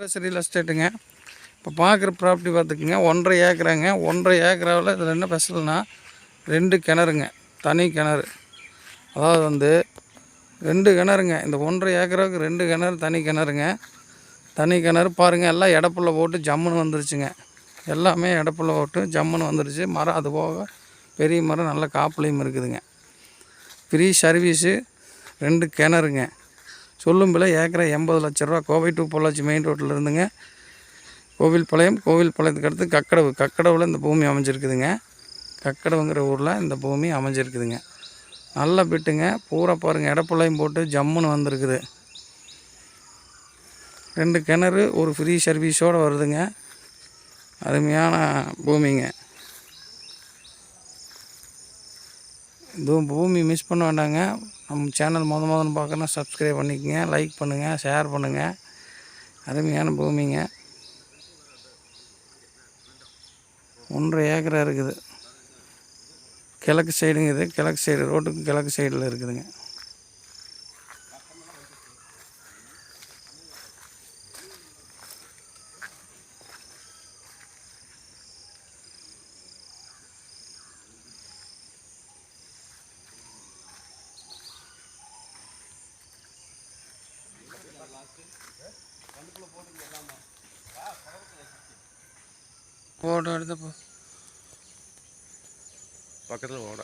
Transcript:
Real எஸ்டேட்டுங்க இப்போ பார்க்குற property பார்த்துக்குங்க ஒன்றரை ஏக்கராங்க. ஒன்றரை ஏக்கராவில் இதில் என்ன ஸ்பெஷல்னா ரெண்டு கிணறுங்க. தனி கிணறு. அதாவது வந்து ரெண்டு கிணறுங்க. இந்த ஒன்றரை ஏக்கராவுக்கு ரெண்டு கிணறு தனி கிணறுங்க. தனி கிணறு பாருங்கள் எல்லாம் இடப்புள்ள போட்டு ஜம்முன்னு வந்துருச்சுங்க. எல்லாமே இடப்புள்ள போட்டு ஜம்முன்னு வந்துருச்சு. மரம் அது போக பெரிய மரம் நல்ல காப்புலையும் இருக்குதுங்க. ஃப்ரீ சர்வீஸு ரெண்டு கிணறுங்க. சொல்லும் விலை ஏக்கரை எண்பது லட்ச ரூபா. கோவை டு பொள்ளாச்சி மெயின் ரோட்டில் இருந்துங்க. கோவில் பாளையம் கோவில் பாளையத்துக்கு அடுத்து கக்கடவு. கக்கடவில் இந்த பூமி அமைஞ்சிருக்குதுங்க. கக்கடவுங்கிற ஊரில் இந்த பூமி அமைஞ்சிருக்குதுங்க. நல்ல பிட்டுங்க. பூரா பாருங்கள் இடப்பள்ளையும் போட்டு ஜம்முன்னு வந்திருக்குது. ரெண்டு கிணறு ஒரு ஃப்ரீ சர்வீஸோடு வருதுங்க. அருமையான பூமிங்க. இதுவும் பூமி மிஸ் பண்ண வேண்டாங்க. நம்ம சேனல் மொதல் முதல்ல பார்க்கணும் சப்ஸ்கிரைப் பண்ணிக்கங்க லைக் பண்ணுங்கள் ஷேர் பண்ணுங்கள் அருமையான பூமிங்க. ஒன்றரை ஏக்கரா இருக்குது. கிழக்கு சைடுங்க இது. கிழக்கு சைடு ரோட்டுக்கு கிழக்கு சைடில் இருக்குதுங்க. போட்டோ எடுத்தப்போ பக்கத்தில் ஓட.